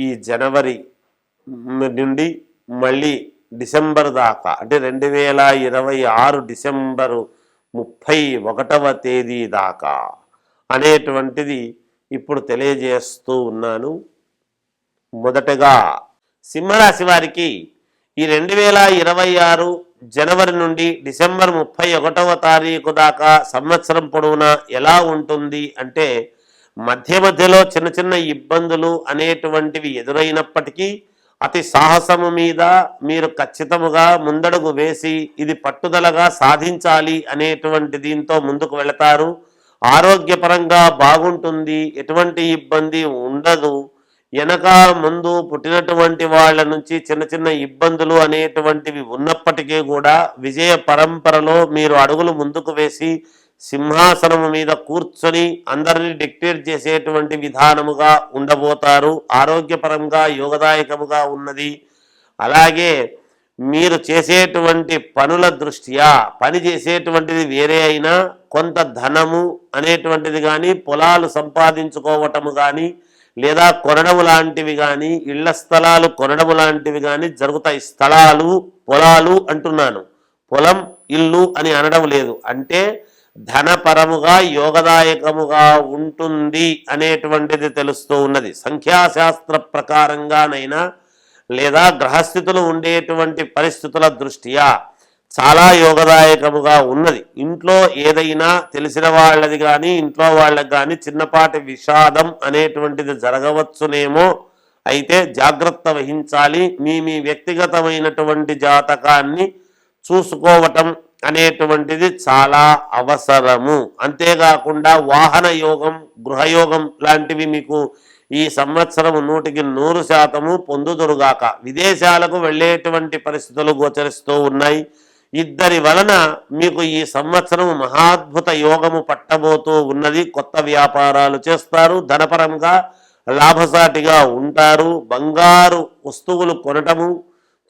ఈ జనవరి నుండి మళ్ళీ డిసెంబర్ దాకా అంటే రెండు వేల ఇరవై ఆరు డిసెంబరు ముప్పై ఒకటవ తేదీ దాకా అనేటువంటిది ఇప్పుడు తెలియజేస్తూ ఉన్నాను. మొదటగా సింహరాశి వారికి ఈ రెండు వేల ఇరవై ఆరు జనవరి నుండి డిసెంబర్ ముప్పై ఒకటవ తారీఖు దాకా సంవత్సరం పొడవునా ఎలా ఉంటుంది అంటే మధ్య మధ్యలో చిన్న చిన్న ఇబ్బందులు అనేటువంటివి ఎదురైనప్పటికీ అతి సాహసము మీద మీరు ఖచ్చితముగా ముందడుగు వేసి ఇది పట్టుదలగా సాధించాలి అనేటువంటి దీంతో ముందుకు వెళతారు. ఆరోగ్యపరంగా బాగుంటుంది ఎటువంటి ఇబ్బంది ఉండదు. వెనక ముందు పుట్టినటువంటి వాళ్ళ నుంచి చిన్న చిన్న ఇబ్బందులు అనేటువంటివి ఉన్నప్పటికీ కూడా విజయ పరంపరలో మీరు అడుగులు ముందుకు వేసి సింహాసనము మీద కూర్చొని అందరినీ డిక్టేట్ చేసేటువంటి విధానముగా ఉండబోతారు. ఆరోగ్యపరంగా యోగదాయకముగా ఉన్నది. అలాగే మీరు చేసేటువంటి పనుల దృష్ట్యా పని చేసేటువంటిది వేరే అయినా కొంత ధనము అనేటువంటిది కానీ పొలాలు సంపాదించుకోవటము కానీ లేదా కొనడము లాంటివి కానీ ఇళ్ళ స్థలాలు కొనడము లాంటివి కానీ జరుగుతాయి. స్థలాలు పొలాలు అంటున్నాను. పొలం ఇల్లు అని అనడం లేదు. అంటే ధనపరముగా యోగదాయకముగా ఉంటుంది అనేటువంటిది తెలుస్తూ ఉన్నది. సంఖ్యాశాస్త్ర ప్రకారంగానైనా లేదా గ్రహస్థితులు ఉండేటువంటి పరిస్థితుల దృష్ట్యా చాలా యోగదాయకముగా ఉన్నది. ఇంట్లో ఏదైనా తెలిసిన వాళ్ళది కానీ ఇంట్లో వాళ్ళకి కానీ చిన్నపాటి విషాదం అనేటువంటిది జరగవచ్చునేమో అయితే జాగ్రత్త వహించాలి. మీ మీ వ్యక్తిగతమైనటువంటి జాతకాన్ని చూసుకోవటం అనేటువంటిది చాలా అవసరము. అంతేకాకుండా వాహన యోగం గృహయోగం లాంటివి మీకు ఈ సంవత్సరం నూటికి నూరు శాతము పొందుదురుగాక. విదేశాలకు వెళ్ళేటువంటి పరిస్థితులు గోచరిస్తూ ఉన్నాయి. ఇద్దరి వలన మీకు ఈ సంవత్సరం మహాద్భుత యోగము పట్టబోతూ ఉన్నది. కొత్త వ్యాపారాలు చేస్తారు. ధనపరంగా లాభసాటిగా ఉంటారు. బంగారు వస్తువులు కొనటము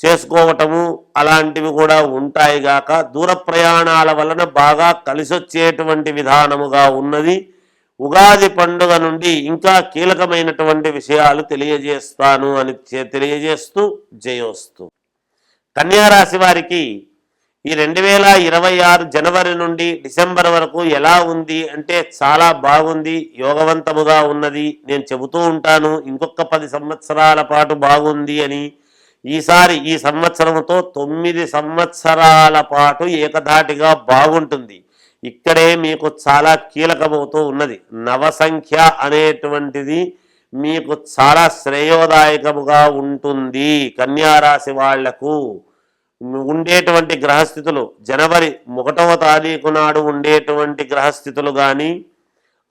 చేసుకోవటము అలాంటివి కూడా ఉంటాయి గాక దూర ప్రయాణాల వలన బాగా కలిసొచ్చేటువంటి విధానముగా ఉన్నది. ఉగాది పండుగ నుండి ఇంకా కీలకమైనటువంటి విషయాలు తెలియజేస్తాను అని తెలియజేస్తూ జయోస్తు. కన్యారాశి వారికి ఈ రెండు వేల ఇరవై ఆరు జనవరి నుండి డిసెంబర్ వరకు ఎలా ఉంది అంటే చాలా బాగుంది యోగవంతముగా ఉన్నది. నేను చెబుతూ ఉంటాను ఇంకొక పది సంవత్సరాల పాటు బాగుంది అని ఈసారి ఈ సంవత్సరంతో తొమ్మిది సంవత్సరాల పాటు ఏకధాటిగా బాగుంటుంది. ఇక్కడే మీకు చాలా కీలకమవుతూ ఉన్నది. నవసంఖ్య అనేటువంటిది మీకు చాలా శ్రేయోదాయకముగా ఉంటుంది కన్యారాశి వాళ్ళకు. ఉండేటువంటి గ్రహస్థితులు జనవరి ఒకటవ తారీఖు నాడు ఉండేటువంటి గ్రహస్థితులు కానీ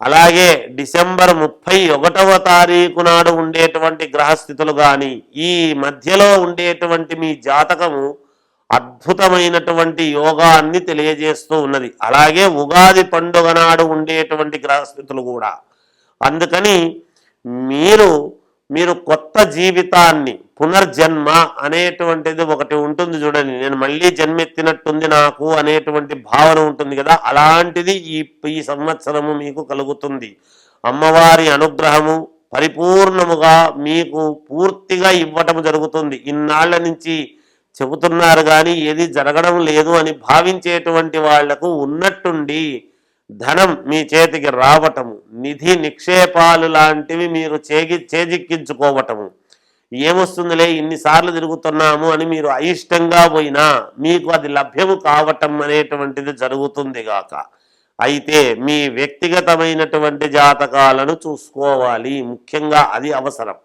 అలాగే డిసెంబర్ ముప్పై ఒకటవ తారీఖు నాడు ఉండేటువంటి గ్రహస్థితులు కానీ ఈ మధ్యలో ఉండేటువంటి మీ జాతకము అద్భుతమైనటువంటి యోగాన్ని తెలియజేస్తూ ఉన్నది. అలాగే ఉగాది పండుగ నాడు ఉండేటువంటి గ్రహస్థితులు కూడా. అందుకని మీరు మీరు కొత్త జీవితాన్ని పునర్జన్మ అనేటువంటిది ఒకటి ఉంటుంది చూడండి. నేను మళ్ళీ జన్మెత్తినట్టుంది నాకు అనేటువంటి భావన ఉంటుంది కదా. అలాంటిది ఈ ఈ సంవత్సరము మీకు కలుగుతుంది. అమ్మవారి అనుగ్రహము పరిపూర్ణముగా మీకు పూర్తిగా ఇవ్వటం జరుగుతుంది. ఇన్నాళ్ళ నుంచి చెబుతున్నారు కానీ ఏది జరగడం లేదు అని భావించేటువంటి వాళ్ళకు ఉన్నట్టుండి ధనం మీ చేతికి రావటము నిధి నిక్షేపాలు లాంటివి మీరు చేగి చేజిక్కించుకోవటము. ఏమొస్తుందిలే ఇన్నిసార్లు తిరుగుతున్నాము అని మీరు అయిష్టంగా పోయినా మీకు అది లభ్యము కావటం అనేటువంటిది జరుగుతుంది గాక. అయితే మీ వ్యక్తిగతమైనటువంటి జాతకాలను చూసుకోవాలి ముఖ్యంగా అది అవసరం.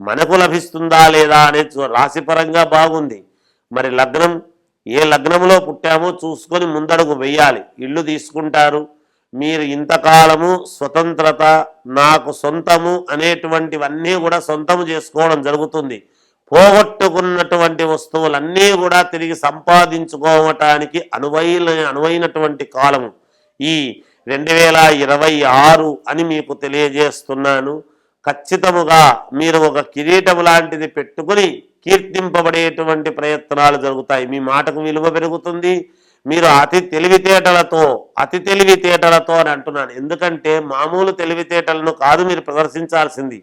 మనకు లభిస్తుందా లేదా అనేది రాశిపరంగా బాగుంది. మరి లగ్నం ఏ లగ్నంలో పుట్టామో చూసుకొని ముందడుగు వెయ్యాలి ఇల్లు తీసుకుంటారు మీరు ఇంతకాలము స్వతంత్రత నాకు సొంతము అనేటువంటివన్నీ కూడా సొంతము చేసుకోవడం జరుగుతుంది. పోగొట్టుకున్నటువంటి వస్తువులన్నీ కూడా తిరిగి సంపాదించుకోవటానికి అనువైన అనువైనటువంటి కాలము. ఈ రెండు వేల ఇరవై ఆరు అని మీకు తెలియజేస్తున్నాను. ఖచ్చితముగా మీరు ఒక కిరీటం లాంటిది పెట్టుకుని కీర్తింపబడేటువంటి ప్రయత్నాలు జరుగుతాయి. మీ మాటకు విలువ పెరుగుతుంది. మీరు అతి తెలివితేటలతో అతి తెలివితేటలతో అని అంటున్నాను. ఎందుకంటే మామూలు తెలివితేటలను కాదు మీరు ప్రదర్శించాల్సింది.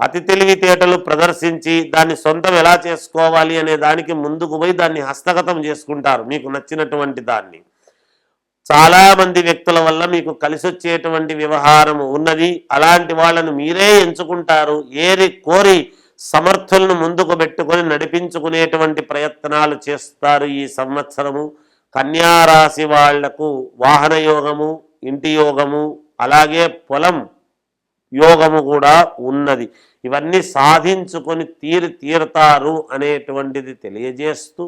అతి తెలివితేటలు ప్రదర్శించి దాన్ని సొంతం ఎలా చేసుకోవాలి అనే దానికి ముందుకు పోయి దాన్ని హస్తగతం చేసుకుంటారు మీకు నచ్చినటువంటి దాన్ని. చాలామంది వ్యక్తుల వల్ల మీకు కలిసి వచ్చేటువంటి వ్యవహారం ఉన్నది. అలాంటి వాళ్ళను మీరే ఎంచుకుంటారు. ఏరి కోరి సమర్థులను ముందుకు పెట్టుకొని నడిపించుకునేటువంటి ప్రయత్నాలు చేస్తారు ఈ సంవత్సరము. కన్యారాశి వాళ్ళకు వాహన యోగము ఇంటి యోగము అలాగే పొలం యోగము కూడా ఉన్నది. ఇవన్నీ సాధించుకొని తీరి తీరుతారు అనేటువంటిది తెలియజేస్తూ